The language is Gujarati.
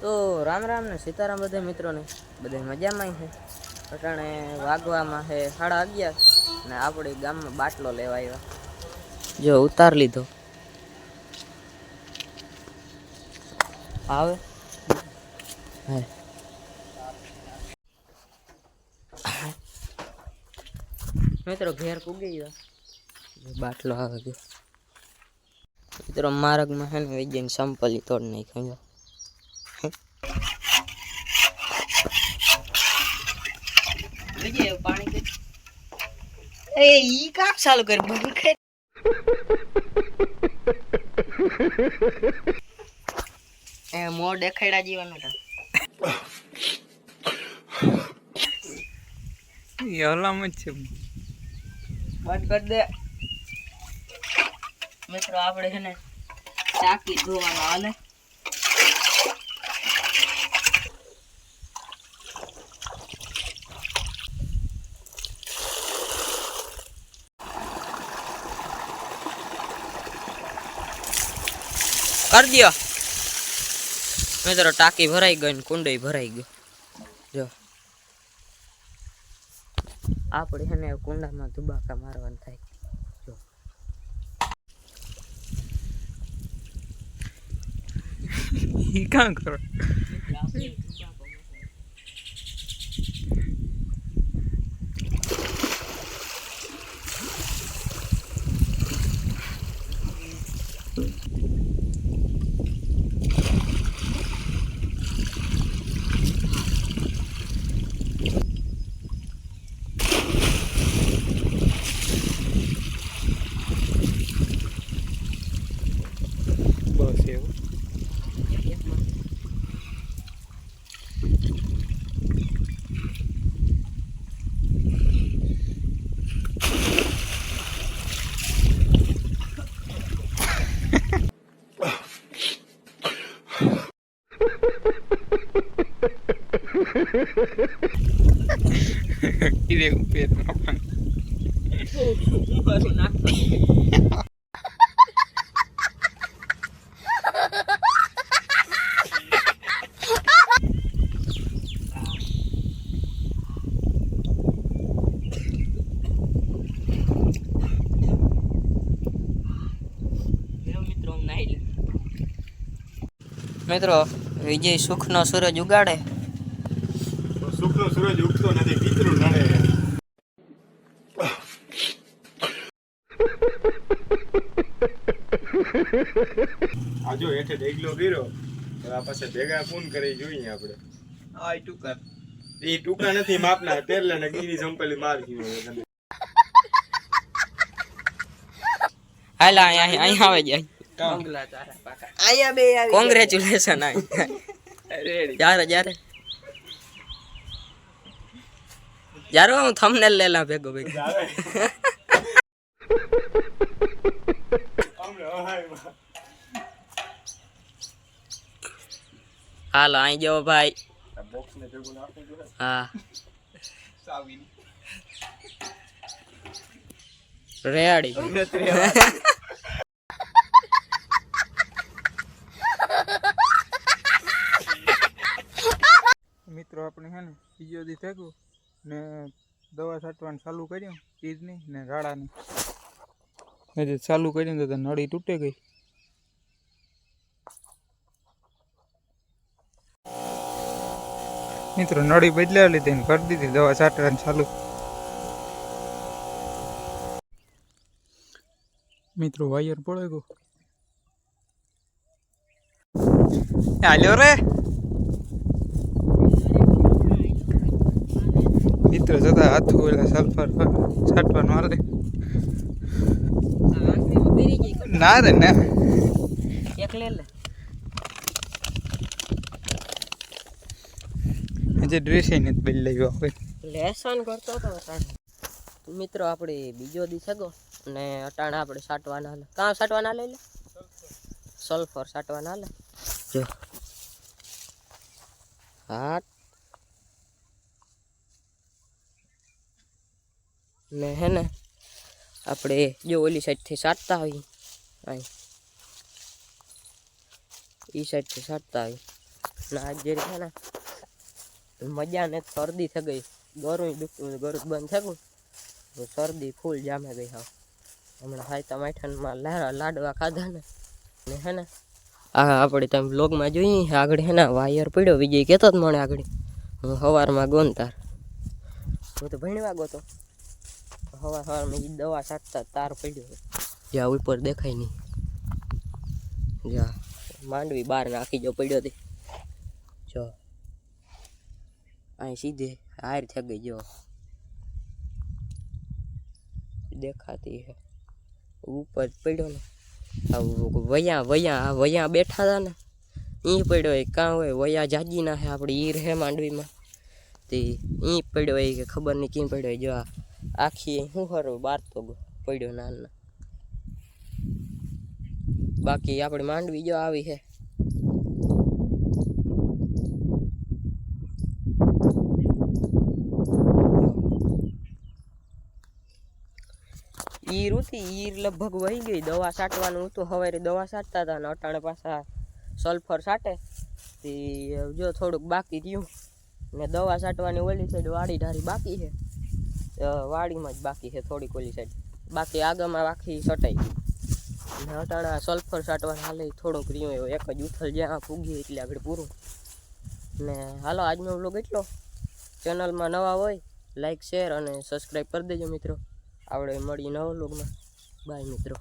તો રામ રામ ને સીતારામ બધા મિત્રોને. બધા મજામાં છે. અટાણે વાગવામાં છે સાડા અગિયાર ને આપણે ગામમાં બાટલો લેવા આવ્યા જો ઉતાર લીધો. આવે? મિત્રો ઘેર પૂગી ગયા. બાટલો આવે ગયો. મિત્રો માર્ગમાં છે ને વૈજ્ઞાનિક સંપલી તોડ નાખ્યો. એ ઈ કાક ચાલુ કરી બંધ કરી એ મોર દેખાડ્યા જીવન હતા. એ છે. બંધ કરી દે. મિત્રો આપણે છે ને ચાકી ધોવાનો હાલે. કરી દ્યો. મિત્રો ટાંકી ભરાઈ ગઈ ને કુંડઈ ભરાઈ ગયો જો. આપણે એને કુંડામાં ધુબાકા મારવાનું થાય. જો. કાં કરો એવું કીધે પેટમાં પાણી મિત્રો વિજય સુખનો સૂરજ ઉગાડે. સુખનો સૂરજ ઉગતો નથી પિતૃ નડે. આજો હેઠે ડેગલો કર્યો આ પાસે ભેગા ફોન કરી જોઈએ આપણે. આ ટુકર એ ટૂંકા નથી માપના પેરલા ને ગીરી સંપેલી માર ગયું હાલા અહીંયા અહીંયા આવે જાય કોંગ્રેચ્યુલેશન કોંગ્રેચ્યુલેશન રેડી જ્યારે જ્યારે. જ્યારે હું થંબનેલ લેલા ભેગો ભેગો. હાલો, અહીં જો ભાઈ. ભેગું હા. રેડી. મિત્રો, આપણે હે ને બીજો દી થયું ને દવા છાંટવાનું ચાલુ કર્યું ચીજની ને રાડાની હજી ચાલુ કર્યું તો નળી તૂટે ગઈ. મિત્રો, નળી બદલાવી લીધી ને કરી દીધી, દવા છાંટવાની ચાલુ. મિત્રો, વાયર પડે ગયો. હાલ્યો રે? મિત્રો જતા હાથ ઓલા સલ્ફર છાંટવાનું મારે ના રે ના. એક લે લે. હજી ડ્રેસ નથી બદલાવ્યો હવે. લેસન કરતો હતો અટાણે મિત્રો આપણે બીજો દી ગો ને અટાણે આપણે સાટવાના હાલે કાં સાટવાના લઈ લે? સલ્ફર. સાટવાના હાલે જો. હા ને હે ને, આપણે જો ઓલી સાઈડથી સાટતા હોય અહીં એ સાઈડથી સાટતા હોય ને આજે છે ને, મજા ને શરદી થઈ ગઈ. ગરું દુખતું ગરું બંધ થઈ ગયું. શરદી ફૂલ જામે ગઈ હા હમણાં હાયતા માઠાનમાં લારા લાડવા ખાધા ને. ને હે ને, આ આપણે તમે બ્લોગમાં જોઈએ, આગળ હે ને વાયર પડ્યો. વિજય કહેતો જ મને આગળ. હું સવારમાં ગોનતાર હું તો ભણવા ગયો તો. સવાર સવારમાં ઈ દવા છાંટતા તાર પડ્યો જ્યાં ઉપર દેખાય નહીં. જ્યાં માંડવી બહાર નાખી જો પડ્યો તે. જો. અહીં સીધે હાર થઈ ગઈ જો. દેખાતી હે ઉપર પડ્યો ને. વયા વયા વયા બેઠા હતા ને. ઈ પડ્યો એ કાં હોય વયા જાજી ના હે આપણે ઈ રહે માંડવીમાં. તે ઈ પડ્યો એ કે ખબર નહીં કેમ પડ્યો એ જો આ. આખી શું ખરું? બાર તો પડ્યો નાના. બાકી આપણે માંડવી જો આવી છે. ઈર હતી ઈર લગભગ વહી ગઈ. દવા છાંટવાનું હતું. હવે દવા છાંટતા હતા ને અટાણે પાછા સલ્ફર છાંટે. તે જો થોડુંક બાકી રહ્યું ને દવા છાંટવાની ઓલી સાઈડ વાડી ઢારી બાકી છે. વાડીમાં જ બાકી છે થોડીક ઓલી સાઈડ બાકી આગળમાં આખી ગઈ. ને અટાણા સલ્ફર છાંટવાનું હાલે થોડોક રહ્યો એવો. એક જ ઉથલ જ્યાં પૂગી એટલે આગળ પૂરું. ને હાલો આજનો વ્લોગ એટલો. ચેનલમાં નવા હોય લાઈક શેર અને સબસ્ક્રાઈબ કરી દેજો મિત્રો. આપણે મળીએ નવા વ્લોગમાં બાય મિત્રો.